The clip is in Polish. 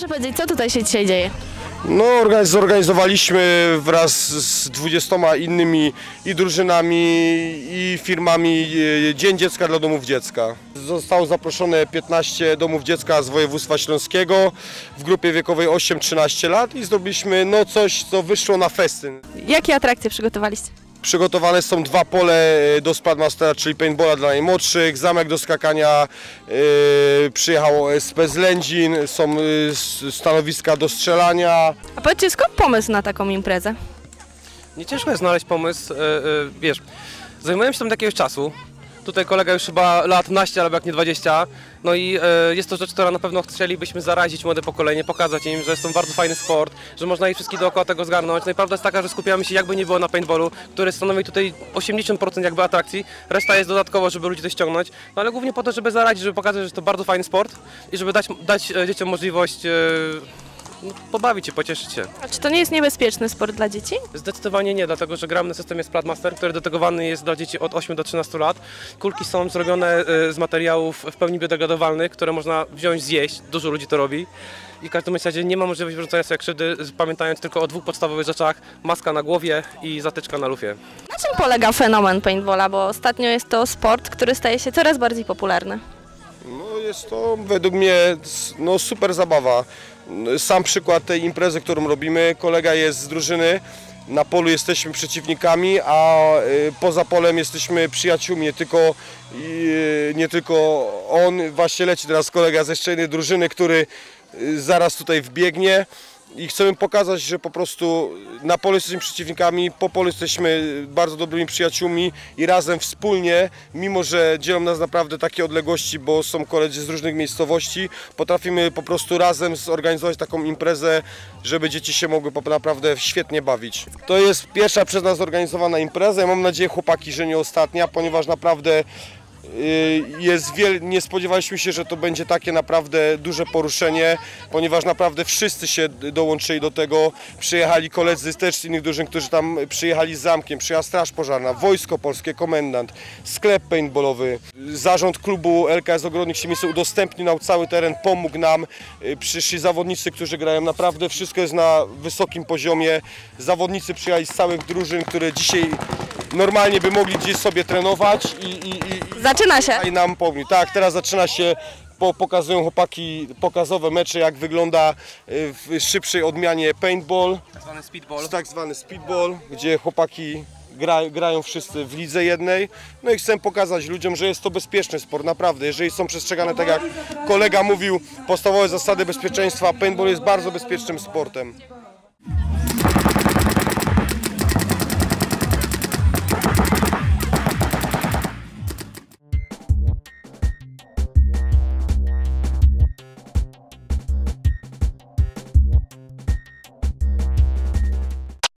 Proszę powiedzieć, co tutaj się dzisiaj dzieje? No, organiz- zorganizowaliśmy wraz z 20 innymi i drużynami i firmami e, Dzień Dziecka dla Domów Dziecka. Zostało zaproszone 15 domów dziecka z województwa śląskiego w grupie wiekowej 8-13 lat i zrobiliśmy no coś, co wyszło na festyn. Jakie atrakcje przygotowaliście? Przygotowane są dwa pole e, do Spadmastera, czyli paintballa dla najmłodszych, zamek do skakania, e, przyjechał SP z Lędzin, są e, stanowiska do strzelania, A powiedzcie, skąd pomysł na taką imprezę? Nie ciężko jest znaleźć pomysł, e, e, wiesz, zajmujemy się tym od jakiegoś czasu. Tutaj kolega już chyba lat naście, albo jak nie 20. No i e, jest to rzecz, która na pewno chcielibyśmy zarazić młode pokolenie, pokazać im, że jest to bardzo fajny sport, że można ich wszystkich dookoła tego zgarnąć. No i prawda jest taka, że skupiamy się jakby nie było na paintballu, który stanowi tutaj 80% jakby atrakcji. Reszta jest dodatkowo, żeby ludzi to ściągnąć. No ale głównie po to, żeby zarazić, żeby pokazać, że jest to bardzo fajny sport i żeby dać, dać e, dzieciom możliwość e, pobawić się, pocieszyć się. A czy to nie jest niebezpieczny sport dla dzieci? Zdecydowanie nie, dlatego że gramy na systemie Splatmaster, który dedykowany jest dla dzieci od 8 do 13 lat. Kulki są zrobione e, z materiałów w pełni biodegradowalnych, które można wziąć, zjeść. Dużo ludzi to robi. I w każdym razie nie ma możliwości wyrzucania sobie krzywdy, pamiętając tylko o dwóch podstawowych rzeczach. Maska na głowie i zatyczka na lufie. Na czym polega fenomen paintballa? Bo ostatnio jest to sport, który staje się coraz bardziej popularny. Jest to według mnie no, super zabawa. Sam przykład tej imprezy, którą robimy, kolega jest z drużyny, na polu jesteśmy przeciwnikami, a y, poza polem jesteśmy przyjaciółmi, nie tylko, y, nie tylko on, właśnie leci teraz kolega ze jeszcze drużyny, który y, zaraz tutaj wbiegnie i chcemy pokazać, że po prostu na polu jesteśmy przeciwnikami, po polu jesteśmy bardzo dobrymi przyjaciółmi i razem wspólnie, mimo że dzielą nas naprawdę takie odległości, bo są koledzy z różnych miejscowości, potrafimy po prostu razem zorganizować taką imprezę, żeby dzieci się mogły naprawdę świetnie bawić. To jest pierwsza przez nas zorganizowana impreza i mam nadzieję chłopaki, że nie ostatnia, ponieważ naprawdę jest wiel... nie spodziewaliśmy się, że to będzie takie naprawdę duże poruszenie, ponieważ naprawdę wszyscy się dołączyli do tego. Przyjechali koledzy też z innych drużyn, którzy tam przyjechali z zamkiem, przyjechała Straż Pożarna, Wojsko Polskie, komendant, sklep paintballowy. Zarząd klubu LKS Ogrodnik Siemicy udostępnił nam cały teren, pomógł nam. Y, Przyszli zawodnicy, którzy grają naprawdę, wszystko jest na wysokim poziomie. Zawodnicy przyjechali z całych drużyn, które dzisiaj normalnie by mogli gdzieś sobie trenować i, i, i, Zaczyna się! i nam pomógł. Tak, teraz zaczyna się, po, pokazują chłopaki pokazowe mecze, jak wygląda y, w szybszej odmianie paintball, Tak zwany speedball. tak zwany speedball, gdzie chłopaki gra, grają wszyscy w lidze jednej. No i chcę pokazać ludziom, że jest to bezpieczny sport, naprawdę. Jeżeli są przestrzegane, tak jak kolega mówił, podstawowe zasady bezpieczeństwa, paintball jest bardzo bezpiecznym sportem.